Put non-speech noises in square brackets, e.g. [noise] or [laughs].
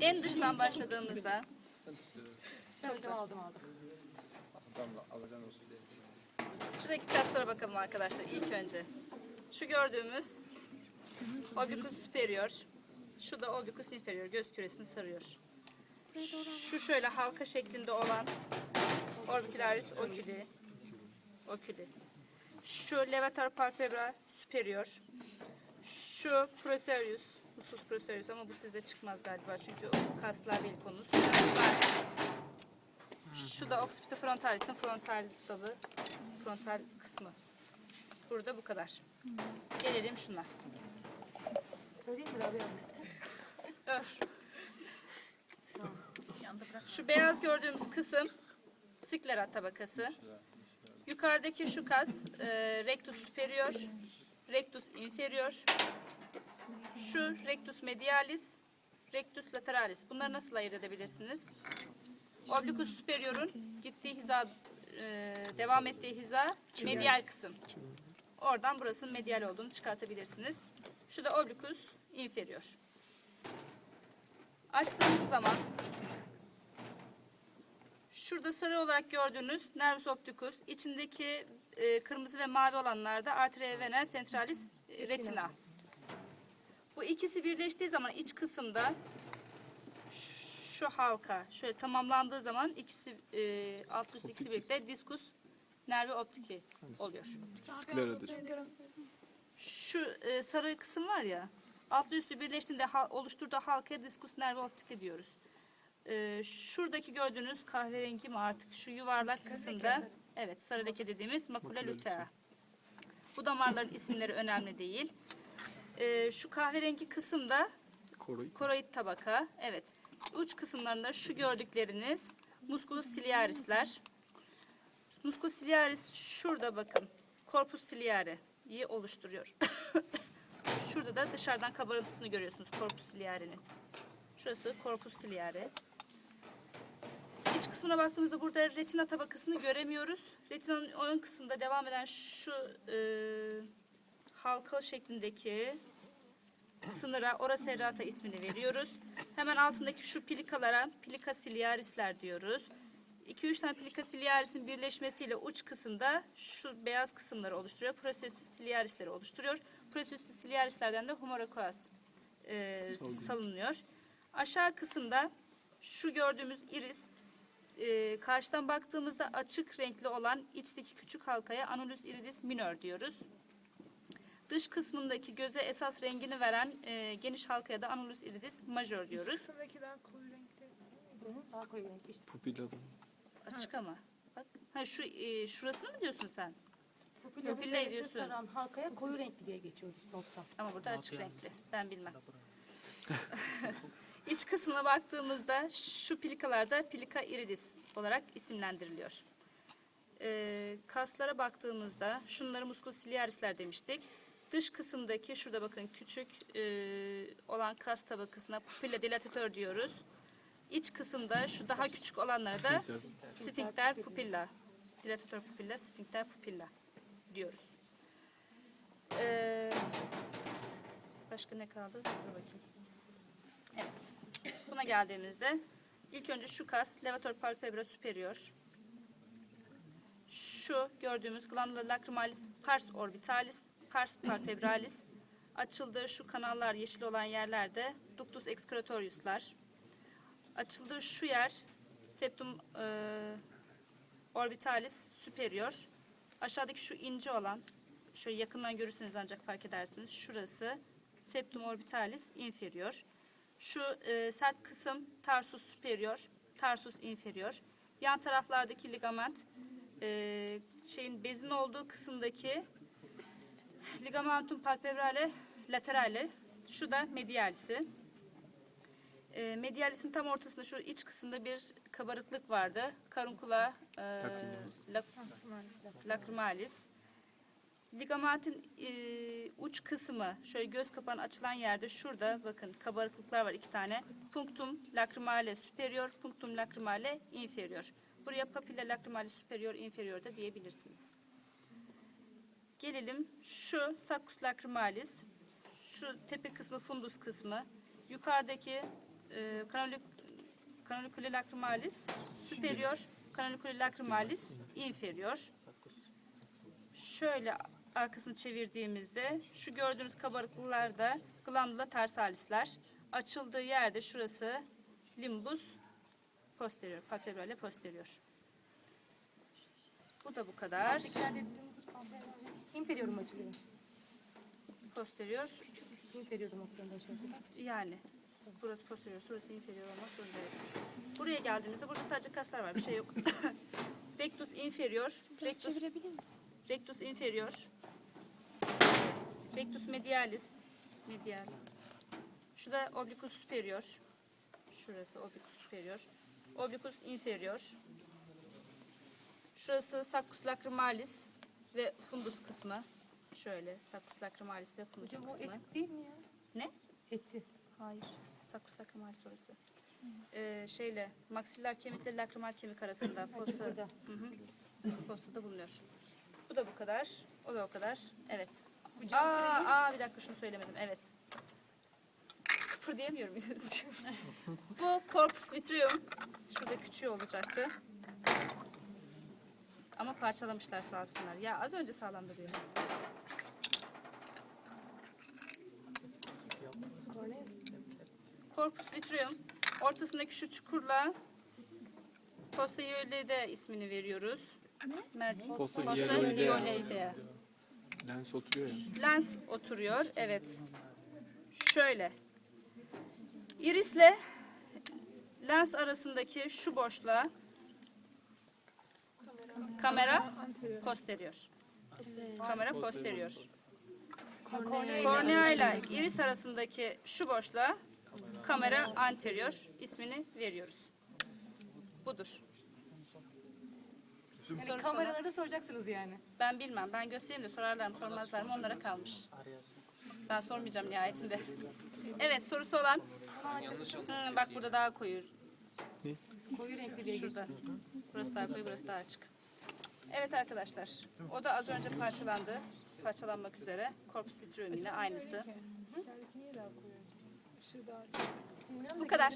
En dıştan başladığımızda Hocam aldım aldım. Şuradaki kaslara bakalım arkadaşlar ilk önce. Şu gördüğümüz obliquus superior. Şu da obliquus inferior. Göz küresini sarıyor. Şu şöyle halka şeklinde olan orbicularis oculi. Oculi. Şu levator palpebra superior. Şu procerus. Musculus procerus ama bu sizde çıkmaz galiba çünkü o kaslar değil konumuz. Şu da. Şu da occipito frontalis'in frontal dalı, frontal kısmı. Burada bu kadar. Gelelim şuna. Söyleyeyim mi Rabia? Ör. Şu beyaz gördüğümüz kısım sklera tabakası. Yukarıdaki şu kas e, rectus superior, rectus inferior. Şu rectus medialis, rectus lateralis. Bunları nasıl ayırt edebilirsiniz? Obliquus superior'un gittiği hiza, e, devam ettiği hiza medial kısım. Oradan burasının medial olduğunu çıkartabilirsiniz. Şu da obliquus inferior. Açtığımız zaman şurada sarı olarak gördüğünüz nervus opticus, içindeki e, kırmızı ve mavi olanlarda arteria vena centralis e, retina. Bu ikisi birleştiği zaman iç kısımda şu halka şöyle tamamlandığı zaman ikisi e, alt üst ikisi birlikte diskus nervi optiki oluyor. Skleradır. Şu e, sarı kısım var ya, altlı üstü birleştiğinde hal- oluşturduğu halkaya diskus nervi optik diyoruz. E, şuradaki gördüğünüz kahverengi mi artık şu yuvarlak kısımda, evet sarı leke dediğimiz makula lutea. Bu damarların isimleri önemli değil. E, şu kahverengi kısımda Koroid. koroid tabaka, evet. Uç kısımlarında şu gördükleriniz musculus ciliarisler. Musculus ciliaris şurada bakın. Corpus ciliari'yi oluşturuyor. [laughs] Şurada da dışarıdan kabarıntısını görüyorsunuz corpus ciliari'nin. Şurası corpus ciliari. İç kısmına baktığımızda burada retina tabakasını göremiyoruz. Retinanın ön kısmında devam eden şu e, halka şeklindeki sınıra ora serrata ismini veriyoruz. Hemen altındaki şu plikalara plika ciliarisler diyoruz. 2-3 tane plika ciliaris'in birleşmesiyle uç kısımda şu beyaz kısımları oluşturuyor. Processus ciliarisleri oluşturuyor. Processus ciliarislerden de humorocoas e, salınıyor. Aşağı kısımda şu gördüğümüz iris e, karşıdan baktığımızda açık renkli olan içteki küçük halkaya annulus iridis minor diyoruz. Dış kısmındaki göze esas rengini veren e, geniş halkaya da annulus iridis major diyoruz. Kısımdakiler koyu renkte. Daha koyu renk işte. Pupilladan. Açık ama. Bak. Ha şu e, şurasını mı diyorsun sen? Pupilla Pupilla hücresi diyorsun. saran halkaya koyu renkli diye geçiyor nokta. Ama burada açık renkli. Ben bilmem. [laughs] İç kısmına baktığımızda şu plikalarda plika iridis olarak isimlendiriliyor. Ee, kaslara baktığımızda şunları musculus ciliarisler demiştik. Dış kısımdaki şurada bakın küçük e, olan kas tabakasına pupilla dilatator diyoruz. İç kısımda şu daha küçük olanlara da sphincter pupilla. Dilatator pupilla, sphincter pupilla diyoruz. Ee, başka ne kaldı? Dur bakayım. Evet. Buna geldiğimizde ilk önce şu kas levator palpebra superior. Şu gördüğümüz glandula lacrimalis pars orbitalis, pars palpebralis. Açıldığı şu kanallar yeşil olan yerlerde ductus excretoriuslar. Açıldığı şu yer septum e, orbitalis superior. Aşağıdaki şu ince olan, şöyle yakından görürseniz ancak fark edersiniz. Şurası septum orbitalis inferior. Şu e, sert kısım tarsus superior, tarsus inferior. Yan taraflardaki ligament e, şeyin bezin olduğu kısımdaki ligamentum palpebrale laterale. Şu da medialisi. E, medialisin tam ortasında şu iç kısımda bir kabarıklık vardı. Karunkula e, Lacrimalis. lac- lacrimalis. Ligamentin e, uç kısmı şöyle göz kapağının açılan yerde şurada bakın kabarıklıklar var iki tane. Punctum lacrimale superior, punctum lacrimale inferior. Buraya papilla lacrimale superior inferior da diyebilirsiniz. Gelelim şu sulcus lacrimalis. Şu tepe kısmı fundus kısmı. Yukarıdaki e, canalic, canaliculi lacrimalis superior, canaliculi lacrimalis inferior. Şöyle arkasını çevirdiğimizde şu gördüğünüz kabarıklıklarda glandula tersalisler. Açıldığı yerde şurası limbus posterior, palpebrale posterior. Bu da bu kadar. Inferior'um açılıyor. Posterior Inferior'um açılıyor başarısı. yani burası posterior, burası inferior olmak zorunda. Buraya geldiğimizde burada sadece kaslar var, bir şey yok. [laughs] rectus inferior, rectus, rectus inferior, rectus medialis, medial. Şu da obliquus superior. Şurası obliquus superior. Obliquus inferior. Şurası saccus lacrimalis ve fundus kısmı. Şöyle saccus lacrimalis ve fundus Hocam o kısmı. eti değil mi ya? Ne? Eti. Hayır. Saccus lacrimalis orası. Ee, şeyle maksiller kemikle lakrimal kemik arasında fossa, hı hı, fossada bulunuyor. Bu da bu kadar. O da o kadar. Evet. Aa, aa bir dakika şunu söylemedim. Evet. Kıpırdayamıyorum. [laughs] bu corpus vitrium. Şurada küçüğü olacaktı. Ama parçalamışlar sağ olsunlar. Ya az önce sağlam duruyor. Corpus vitrium ortasındaki şu çukurla fossa iolide ismini veriyoruz. Ne? Fossa Fossa iolide. iolide. Lens oturuyor ya. Lens oturuyor. Evet. Şöyle. Irisle lens arasındaki şu boşluğa kamera posterior. Kamera posterior. Kornea ile iris arasındaki şu boşluğa kamera anterior ismini veriyoruz. Budur. Yani Soru kameralarda soracaksınız yani. Ben bilmem. Ben göstereyim de sorarlar mı sormazlar mı onlara kalmış. Ben sormayacağım nihayetinde. Evet sorusu olan. Hı, bak burada daha koyu. Koyu renkli diye. Şurada. Burası daha koyu, burası daha açık. Evet arkadaşlar. O da az önce parçalandı. Parçalanmak üzere. Corpus luteum yine aynısı. Bu kadar.